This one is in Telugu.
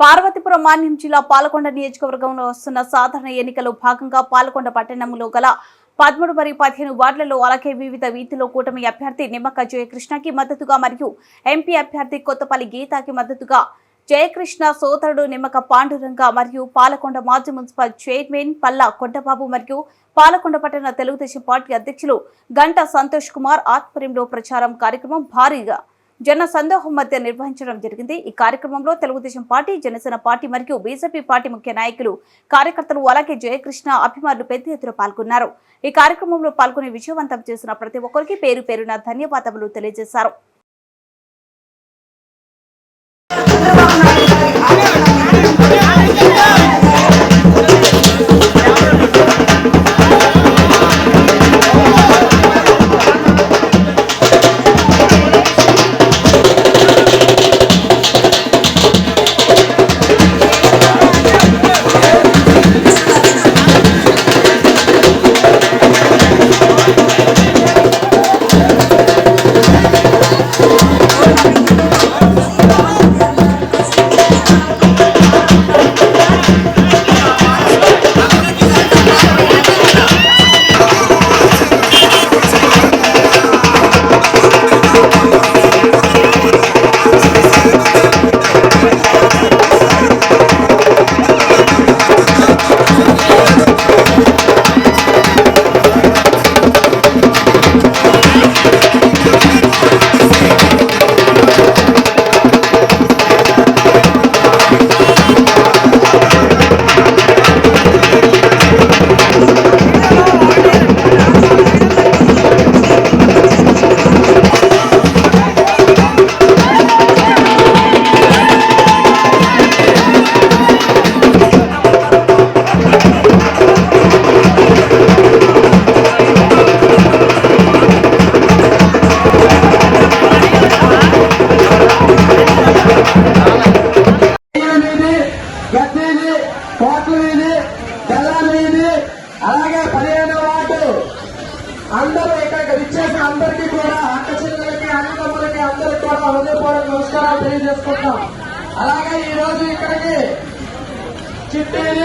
పార్వతీపురం మాన్యం జిల్లా పాలకొండ నియోజకవర్గంలో వస్తున్న సాధారణ ఎన్నికలో భాగంగా పాలకొండ పట్టణంలో గల పదమూడు మరియు పదిహేను వార్డులలో అలాగే వివిధ వీధిలో కూటమి అభ్యర్థి నిమ్మక జయకృష్ణకి మద్దతుగా మరియు ఎంపీ అభ్యర్థి కొత్తపల్లి గీతాకి మద్దతుగా జయకృష్ణ సోదరుడు నిమ్మక పాండురంగ మరియు పాలకొండ మాజీ మున్సిపల్ చైర్మన్ పల్లా కొండబాబు మరియు పాలకొండ పట్టణ తెలుగుదేశం పార్టీ అధ్యక్షులు గంటా సంతోష్ కుమార్ ఆధ్వర్యంలో ప్రచారం కార్యక్రమం భారీగా జన సందోహం మధ్య నిర్వహించడం జరిగింది. ఈ కార్యక్రమంలో తెలుగుదేశం పార్టీ జనసేన పార్టీ మరియు బీజేపీ పార్టీ ముఖ్య నాయకులు కార్యకర్తలు అలాగే జయకృష్ణ అభిమానులు పెద్ద ఎత్తున పాల్గొన్నారు. ఈ కార్యక్రమంలో పాల్గొని విజయవంతం చేసిన ప్రతి ఒక్కరికి పేరు పేరున ధన్యవాదములు తెలియజేశారు. కోట్ల వీధి బెల్లాల వీధి అలాగే పదిహేను వార్డు. అందరూ ఇక్కడికి విచ్చేసిన అందరికీ కూడా అక్క చెల్లెలకి అన్నదమ్ములకి అందరికి కూడా హృదయపూర్వక నమస్కారాలు తెలియజేసుకుంటాం అలాగే ఈ రోజు ఇక్కడికి చిట్టేది